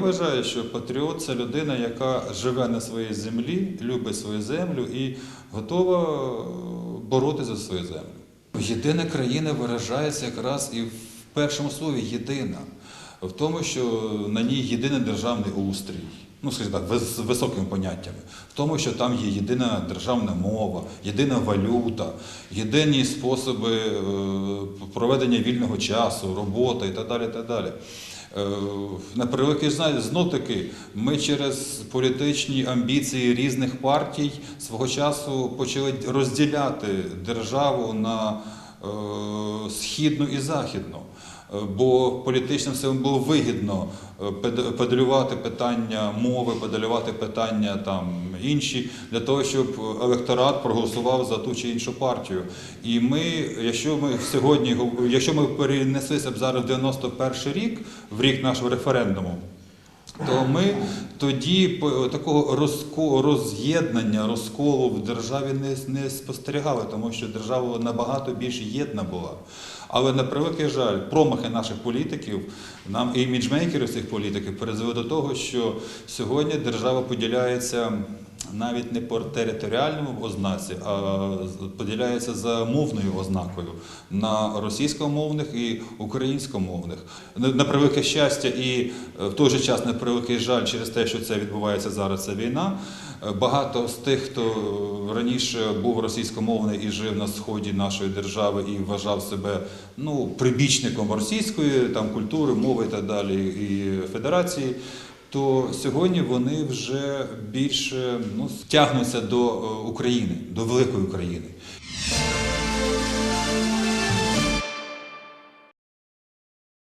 Я вважаю, що патріот це людина, яка живе на своїй землі, любить свою землю і готова боротися за свою землю. Єдина країна виражається якраз і в першому слові єдина, в тому, що на ній єдиний державний устрій. Ну, скажімо так, з високими поняттями, в тому, що там є єдина державна мова, єдина валюта, єдині способи е, проведення вільного часу, робота і так далі. Так далі. Е, На превеликий знотики, ми через політичні амбіції різних партій свого часу почали розділяти державу на східну і західну. Е, Бо політичним силам було вигідно е, педалювати питання мови, педалювати питання там інші для того, щоб електорат проголосував за ту чи іншу партію. І ми, якщо ми сьогодні, якщо ми перенеслися б зараз в 91 рік, в рік нашого референдуму, то ми тоді такого роз'єднання, розколу в державі не, не спостерігали, тому що держава набагато більш єдна була. Але на превеликий жаль, промахи наших політиків, нам і іміджмейкери цих політиків призвели до того, що сьогодні держава поділяється навіть не по територіальному ознаці, а поділяється за мовною ознакою на російськомовних і українськомовних. На превелике щастя, і е, в той же час на превеликий жаль через те, що це відбувається зараз, ця війна. е, Багато з тих, хто е, раніше був російськомовний і жив на сході нашої держави і вважав себе ну прибічником російської там культури, мови і так далі і федерації то сьогодні вони вже більше ну, тягнуться до е, України, до великої України.